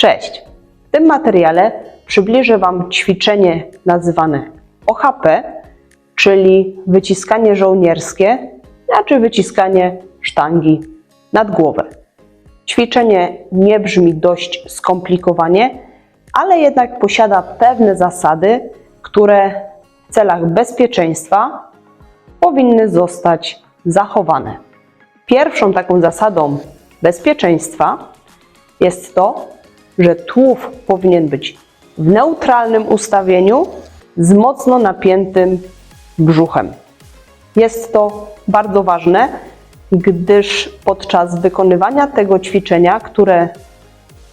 Cześć! W tym materiale przybliżę Wam ćwiczenie nazywane OHP, czyli wyciskanie żołnierskie, znaczy wyciskanie sztangi nad głowę. Ćwiczenie nie brzmi dość skomplikowanie, ale jednak posiada pewne zasady, które w celach bezpieczeństwa powinny zostać zachowane. Pierwszą taką zasadą bezpieczeństwa jest to, że tułów powinien być w neutralnym ustawieniu z mocno napiętym brzuchem. Jest to bardzo ważne, gdyż podczas wykonywania tego ćwiczenia, które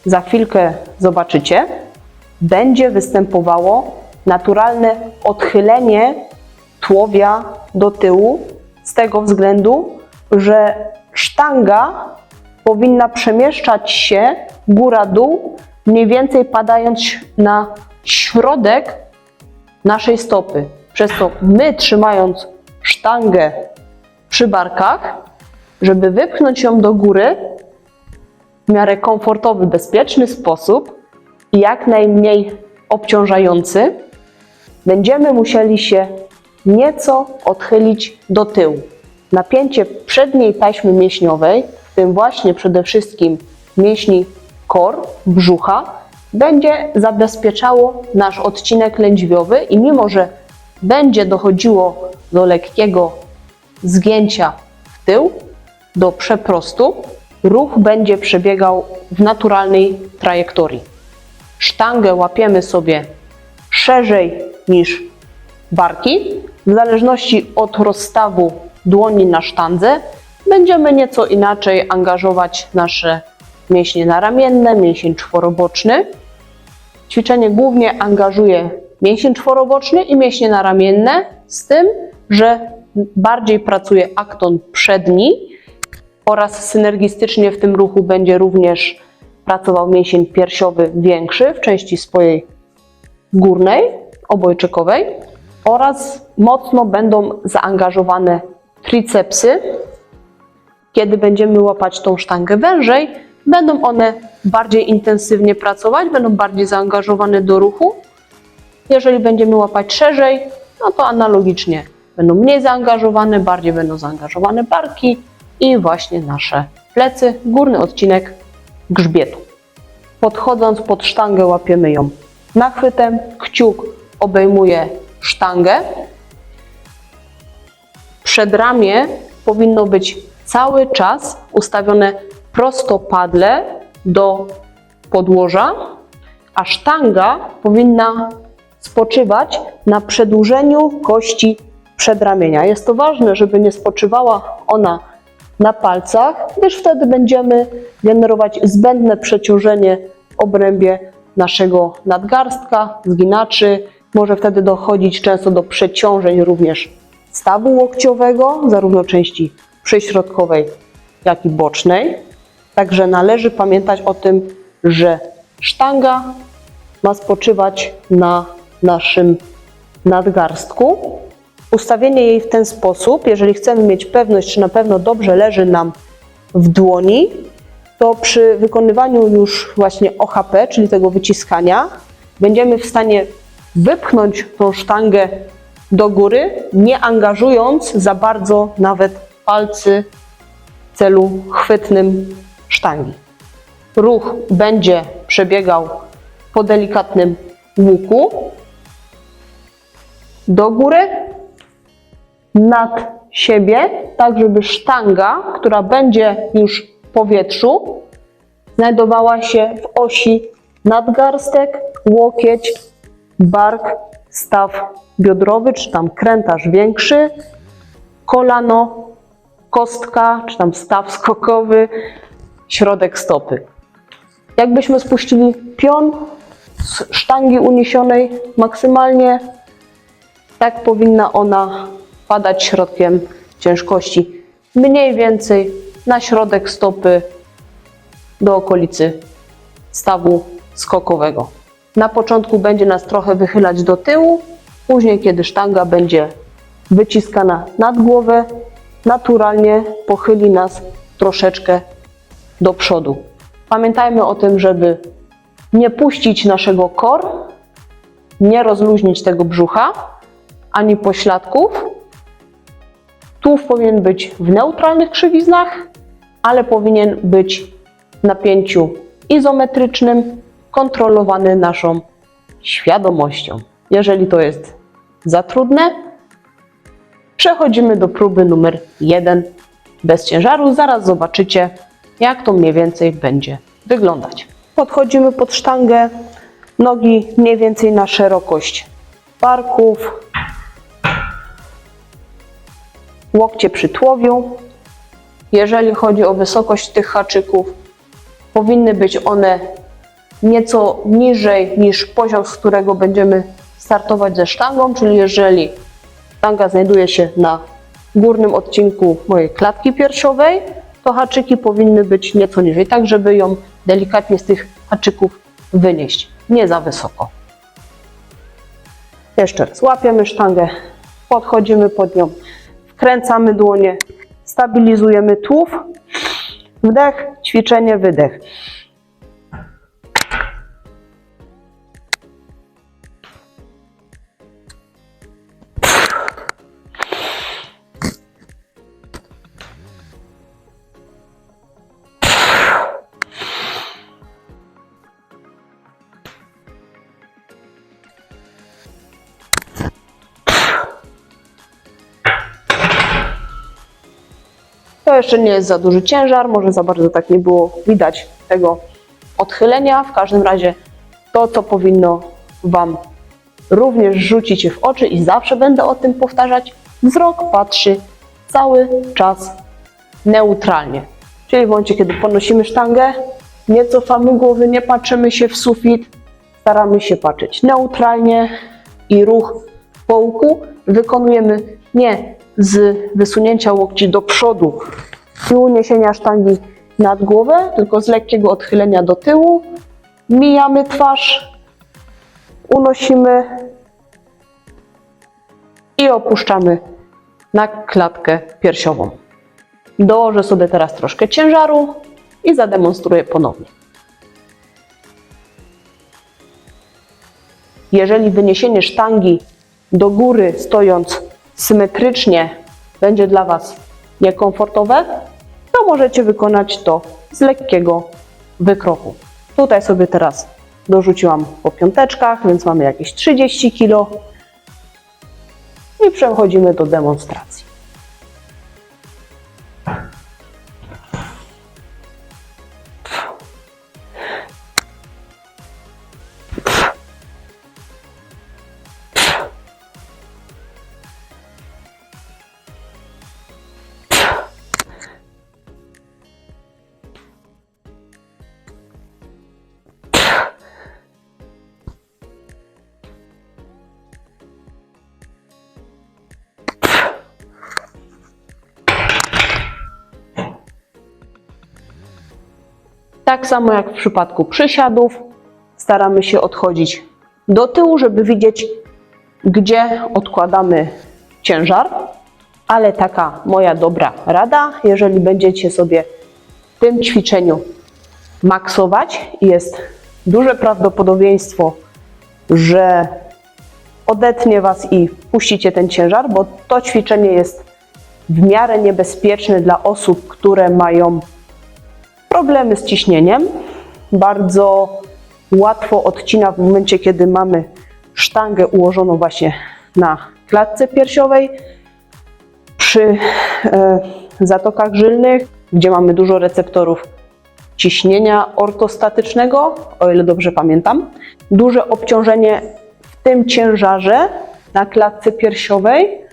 za chwilkę zobaczycie, będzie występowało naturalne odchylenie tułowia do tyłu z tego względu, że sztanga powinna przemieszczać się góra-dół, mniej więcej padając na środek naszej stopy. Przez to my trzymając sztangę przy barkach, żeby wypchnąć ją do góry w miarę komfortowy, bezpieczny sposób i jak najmniej obciążający, będziemy musieli się nieco odchylić do tyłu. Napięcie przedniej taśmy mięśniowej, tym właśnie przede wszystkim mięśni kor, brzucha, będzie zabezpieczało nasz odcinek lędźwiowy i mimo, że będzie dochodziło do lekkiego zgięcia w tył, do przeprostu, ruch będzie przebiegał w naturalnej trajektorii. Sztangę łapiemy sobie szerzej niż barki. W zależności od rozstawu dłoni na sztandze będziemy nieco inaczej angażować nasze mięśnie naramienne, mięsień czworoboczny. Ćwiczenie głównie angażuje mięsień czworoboczny i mięśnie naramienne, z tym, że bardziej pracuje akton przedni oraz synergistycznie w tym ruchu będzie również pracował mięsień piersiowy większy w części swojej górnej, obojczykowej oraz mocno będą zaangażowane tricepsy. Kiedy będziemy łapać tą sztangę wężej, będą one bardziej intensywnie pracować, będą bardziej zaangażowane do ruchu. Jeżeli będziemy łapać szerzej, no to analogicznie będą mniej zaangażowane, bardziej będą zaangażowane barki i właśnie nasze plecy, górny odcinek grzbietu. Podchodząc pod sztangę łapiemy ją nachwytem, kciuk obejmuje sztangę. Przedramię powinno być cały czas ustawione prostopadle do podłoża, a sztanga powinna spoczywać na przedłużeniu kości przedramienia. Jest to ważne, żeby nie spoczywała ona na palcach, gdyż wtedy będziemy generować zbędne przeciążenie w obrębie naszego nadgarstka, zginaczy. Może wtedy dochodzić często do przeciążeń również stawu łokciowego, zarówno części przyśrodkowej, jak i bocznej. Także należy pamiętać o tym, że sztanga ma spoczywać na naszym nadgarstku. Ustawienie jej w ten sposób, jeżeli chcemy mieć pewność, czy na pewno dobrze leży nam w dłoni, to przy wykonywaniu już właśnie OHP, czyli tego wyciskania, będziemy w stanie wypchnąć tą sztangę do góry, nie angażując za bardzo nawet palcy w celu chwytnym sztangi. Ruch będzie przebiegał po delikatnym łuku do góry, nad siebie, tak żeby sztanga, która będzie już w powietrzu, znajdowała się w osi nadgarstek, łokieć, bark, staw biodrowy, czy tam krętaż większy, kolano, kostka, czy tam staw skokowy, środek stopy. Jakbyśmy spuścili pion z sztangi uniesionej maksymalnie, tak powinna ona padać środkiem ciężkości mniej więcej na środek stopy do okolicy stawu skokowego. Na początku będzie nas trochę wychylać do tyłu, później kiedy sztanga będzie wyciskana nad głowę, naturalnie pochyli nas troszeczkę do przodu. Pamiętajmy o tym, żeby nie puścić naszego kor, nie rozluźnić tego brzucha, ani pośladków. Tułów powinien być w neutralnych krzywiznach, ale powinien być w napięciu izometrycznym, kontrolowany naszą świadomością. Jeżeli to jest za trudne, przechodzimy do próby numer jeden bez ciężaru. Zaraz zobaczycie, jak to mniej więcej będzie wyglądać. Podchodzimy pod sztangę, nogi mniej więcej na szerokość barków, łokcie przy tułowiu. Jeżeli chodzi o wysokość tych haczyków, powinny być one nieco niżej niż poziom, z którego będziemy startować ze sztangą, czyli jeżeli sztanga znajduje się na górnym odcinku mojej klatki piersiowej, to haczyki powinny być nieco niżej, tak żeby ją delikatnie z tych haczyków wynieść, nie za wysoko. Jeszcze raz, łapiemy sztangę, podchodzimy pod nią, wkręcamy dłonie, stabilizujemy tułów, wdech, ćwiczenie, wydech. To jeszcze nie jest za duży ciężar, może za bardzo tak nie było widać tego odchylenia. W każdym razie to, co powinno Wam również rzucić się w oczy i zawsze będę o tym powtarzać, wzrok patrzy cały czas neutralnie. Czyli w momencie, kiedy podnosimy sztangę, nie cofamy głowy, nie patrzymy się w sufit, staramy się patrzeć neutralnie i ruch połku wykonujemy nie z wysunięcia łokci do przodu i uniesienia sztangi nad głowę, tylko z lekkiego odchylenia do tyłu. Mijamy twarz, unosimy i opuszczamy na klatkę piersiową. Dołożę sobie teraz troszkę ciężaru i zademonstruję ponownie. Jeżeli wyniesienie sztangi do góry stojąc symetrycznie będzie dla Was niekomfortowe, to możecie wykonać to z lekkiego wykroku. Tutaj sobie teraz dorzuciłam po piąteczkach, więc mamy jakieś 30 kg i przechodzimy do demonstracji. Tak samo jak w przypadku przysiadów, staramy się odchodzić do tyłu, żeby widzieć, gdzie odkładamy ciężar. Ale taka moja dobra rada, jeżeli będziecie sobie w tym ćwiczeniu maksować, jest duże prawdopodobieństwo, że odetnie Was i puścicie ten ciężar, bo to ćwiczenie jest w miarę niebezpieczne dla osób, które mają problemy z ciśnieniem. Bardzo łatwo odcina w momencie, kiedy mamy sztangę ułożoną właśnie na klatce piersiowej. Przy e, zatokach żylnych, gdzie mamy dużo receptorów ciśnienia ortostatycznego, o ile dobrze pamiętam, duże obciążenie w tym ciężarze na klatce piersiowej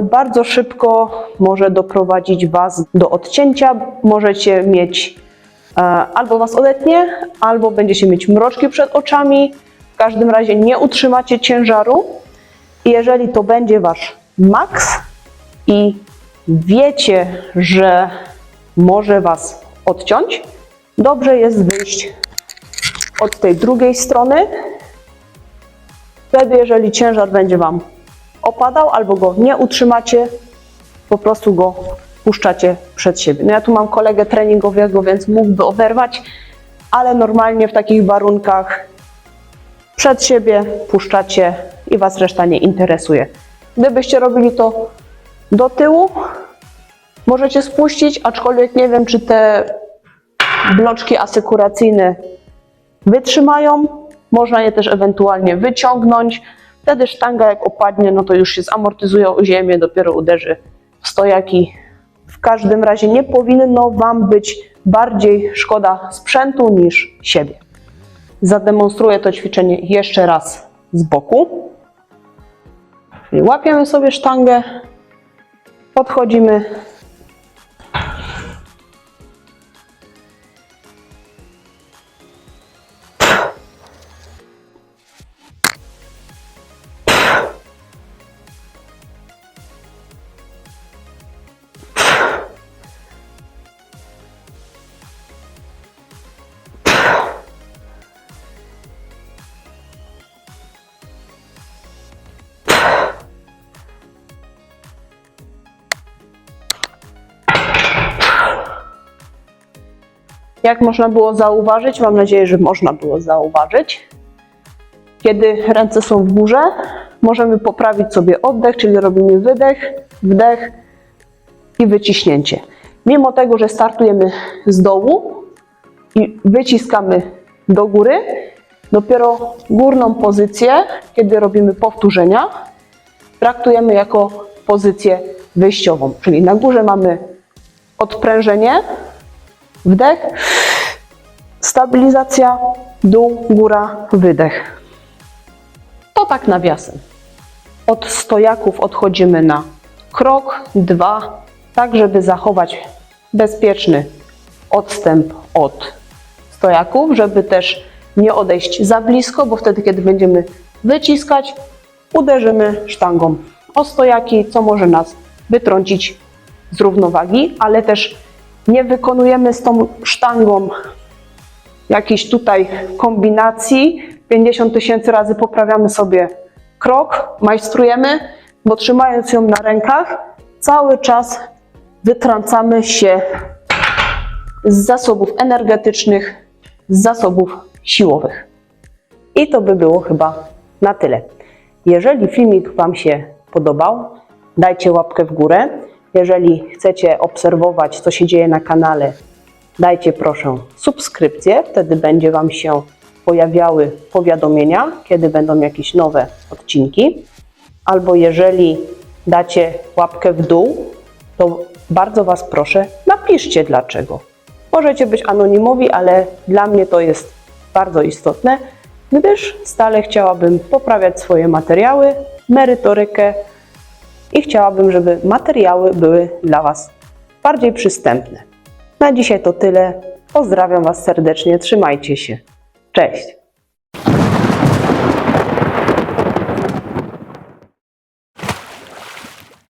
bardzo szybko może doprowadzić Was do odcięcia. Możecie mieć e, albo Was odetnie, albo będziecie mieć mroczki przed oczami. W każdym razie nie utrzymacie ciężaru. Jeżeli to będzie Wasz maks i wiecie, że może Was odciąć, dobrze jest wyjść od tej drugiej strony. Wtedy, jeżeli ciężar będzie Wam opadał albo go nie utrzymacie, po prostu go puszczacie przed siebie. No ja tu mam kolegę treningowego, więc mógłby oberwać, ale normalnie w takich warunkach przed siebie puszczacie i Was reszta nie interesuje. Gdybyście robili to do tyłu, możecie spuścić, aczkolwiek nie wiem, czy te bloczki asykuracyjne wytrzymają. Można je też ewentualnie wyciągnąć. Wtedy sztanga jak opadnie, no to już się zamortyzuje o ziemię, dopiero uderzy w stojaki. W każdym razie nie powinno Wam być bardziej szkoda sprzętu niż siebie. Zademonstruję to ćwiczenie jeszcze raz z boku. Czyli łapiemy sobie sztangę, podchodzimy Jak można było zauważyć, mam nadzieję, że można było zauważyć, kiedy ręce są w górze, możemy poprawić sobie oddech, czyli robimy wydech, wdech i wyciśnięcie. Mimo tego, że startujemy z dołu i wyciskamy do góry, dopiero górną pozycję, kiedy robimy powtórzenia, traktujemy jako pozycję wyjściową. Czyli na górze mamy odprężenie, wdech, stabilizacja, dół, góra, wydech. To tak nawiasem. Od stojaków odchodzimy na krok, dwa, tak żeby zachować bezpieczny odstęp od stojaków, żeby też nie odejść za blisko, bo wtedy, kiedy będziemy wyciskać, uderzymy sztangą o stojaki, co może nas wytrącić z równowagi, ale też nie wykonujemy z tą sztangą jakiejś tutaj kombinacji. 50 tysięcy razy poprawiamy sobie krok, majstrujemy, bo trzymając ją na rękach, cały czas wytrącamy się z zasobów energetycznych, z zasobów siłowych. I to by było chyba na tyle. Jeżeli filmik Wam się podobał, dajcie łapkę w górę. Jeżeli chcecie obserwować, co się dzieje na kanale, dajcie proszę subskrypcję, wtedy będzie Wam się pojawiały powiadomienia, kiedy będą jakieś nowe odcinki. Albo jeżeli dacie łapkę w dół, to bardzo Was proszę, napiszcie dlaczego. Możecie być anonimowi, ale dla mnie to jest bardzo istotne, gdyż stale chciałabym poprawiać swoje materiały, merytorykę i chciałabym, żeby materiały były dla Was bardziej przystępne. Na dzisiaj to tyle. Pozdrawiam Was serdecznie, trzymajcie się. Cześć!